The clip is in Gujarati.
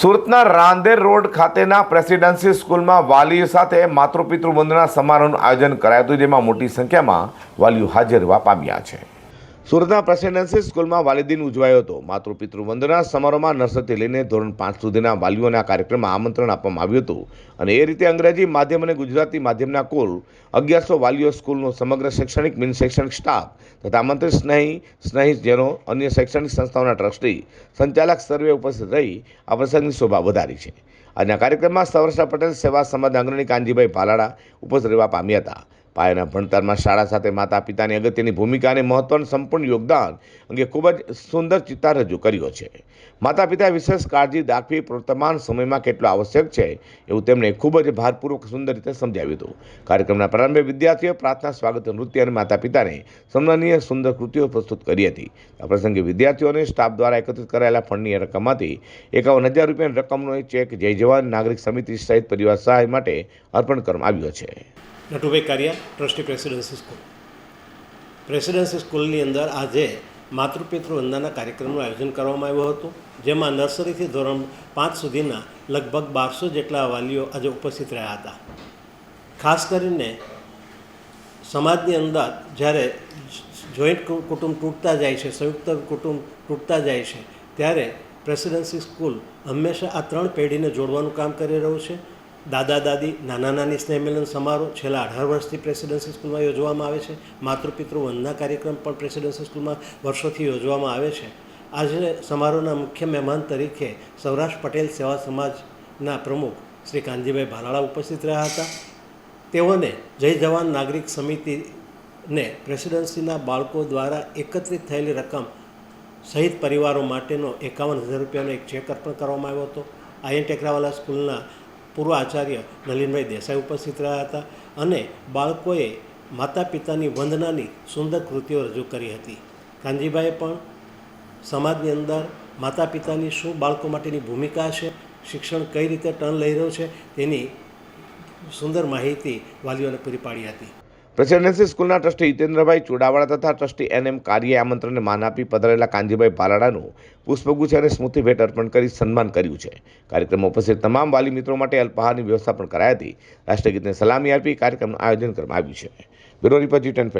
સુરતના રાંદેર રોડ ખાતેના પ્રેસિડેન્સી સ્કૂલમાં વાલીઓ સાથે માતૃપિતૃ વંદના સમારોહનું આયોજન કરાયું હતું, જેમાં મોટી સંખ્યામાં વાલીઓ હાજર રહેવા પામ્યા છે. સુરતના પ્રેસિડેન્સી સ્કૂલમાં વાલીદિન ઉજવાયો હતો. માતૃપિતૃ વંદના સમારોહમાં નર્સરીથી લઈને ધોરણ પાંચ સુધીના વાલીઓને આ કાર્યક્રમમાં આમંત્રણ આપવામાં આવ્યું હતું. અને એ રીતે અંગ્રેજી માધ્યમ અને ગુજરાતી માધ્યમના કુલ અગિયારસો વાલીઓ સ્કૂલનો સમગ્ર શૈક્ષણિક બિન શૈક્ષણિક સ્ટાફ તથા આમંત્રિત સ્નેહી જેનો અન્ય શૈક્ષણિક સંસ્થાઓના ટ્રસ્ટી, સંચાલક સર્વે ઉપસ્થિત રહી આ પ્રસંગની શોભા વધારી છે. આજના કાર્યક્રમમાં સૌરાષ્ટ્ર પટેલ સેવા સમાજ અગ્રણી કાનજીભાઈ ભાલાડા ઉપસ્થિત રહેવા પામ્યા હતા. પાયાના ભણતરમાં શાળા સાથે માતા પિતાની અગત્યની ભૂમિકા અને મહત્વનું સંપૂર્ણ યોગદાન અંગે ખૂબ જ સુંદર ચિત્તા રજૂ કર્યો છે. માતા પિતાએ વિશેષ કાળજી દાખવી વર્તમાન સમયમાં કેટલો આવશ્યક છે એવું તેમણે ખૂબ જ ભારપૂર્વક સુંદર રીતે સમજાવ્યું હતું. કાર્યક્રમના પ્રારંભે વિદ્યાર્થીઓએ પ્રાર્થના, સ્વાગત, નૃત્ય અને માતા પિતાને સન્માનીય સુંદર કૃતિઓ પ્રસ્તુત કરી હતી. આ પ્રસંગે વિદ્યાર્થીઓને સ્ટાફ દ્વારા એકત્રિત કરાયેલા ફંડની રકમમાંથી એકાવન હજાર રૂપિયાની રકમનો ચેક જય જવાન નાગરિક સમિતિ સહિત પરિવાર સહાય માટે અર્પણ કરવામાં આવ્યો છે. Natubhai Kariya, trustee presidency school. Presidency સ્કૂલની અંદર આજે માતૃપિતૃ વંદના કાર્યક્રમનું આયોજન કરવામાં આવ્યું હતું, જેમાં નર્સરીથી ધોરણ પાંચ સુધીના લગભગ બારસો જેટલા વાલીઓ આજે ઉપસ્થિત રહ્યા હતા. ખાસ કરીને સમાજની અંદર જ્યારે જોઈન્ટ કુટુંબ તૂટતા જાય છે, સંયુક્ત કુટુંબ તૂટતા જાય છે, ત્યારે પ્રેસિડેન્સી સ્કૂલ હંમેશા આ ત્રણ પેઢીને જોડવાનું કામ કરી રહ્યું છે. દાદા, દાદી, નાના, નાની સ્નેહમિલન સમારોહ છેલ્લા અઢાર વર્ષથી પ્રેસિડેન્સી સ્કૂલમાં યોજવામાં આવે છે. માતૃપિતૃ વંદના કાર્યક્રમ પણ પ્રેસિડેન્સી સ્કૂલમાં વર્ષોથી યોજવામાં આવે છે. આજે સમારોહના મુખ્ય મહેમાન તરીકે સૌરાષ્ટ્ર પટેલ સેવા સમાજના પ્રમુખ શ્રી કાનજીભાઈ ભાલાળા ઉપસ્થિત રહ્યા હતા. તેઓને જય જવાન નાગરિક સમિતિને પ્રેસિડેન્સીના બાળકો દ્વારા એકત્રિત થયેલી રકમ સહિત પરિવારો માટેનો એકાવન હજાર રૂપિયાનો એક ચેક અર્પણ કરવામાં આવ્યો હતો. આયન ટેકરાવાલા સ્કૂલના પૂર્વ આચાર્ય નલિનભાઈ દેસાઈ ઉપસ્થિત રહ્યા હતા અને બાળકોએ માતા પિતાની વંદનાની સુંદર કૃતિઓ રજૂ કરી હતી. કાનજીભાઈએ પણ સમાજની અંદર માતા પિતાની શું બાળકો માટેની ભૂમિકા છે, શિક્ષણ કઈ રીતે ટર્ન લઈ રહ્યું છે તેની સુંદર માહિતી વાલીઓને પૂરી પાડી હતી. પ્રેસિડેન્સી સ્કૂલના ટ્રસ્ટી હિતેન્દ્રભાઈ ચુડાવાડા તથા ટ્રસ્ટી એન એમ કાર્યે આમંત્રણને માન આપી પધારેલા કાનજીભાઈ ભાલાડાનું પુષ્પગુચ્છ અને સ્મૃતિ ભેટ અર્પણ કરી સન્માન કર્યું છે. કાર્યક્રમમાં ઉપસ્થિત તમામ વાલી મિત્રો માટે અલ્પાહારની વ્યવસ્થા પણ કરાઈ હતી. રાષ્ટ્રગીતને સલામી આપી કાર્યક્રમનું આયોજન કરવામાં આવ્યું છે. બ્યુરો રિપોર્ટ જી ટેન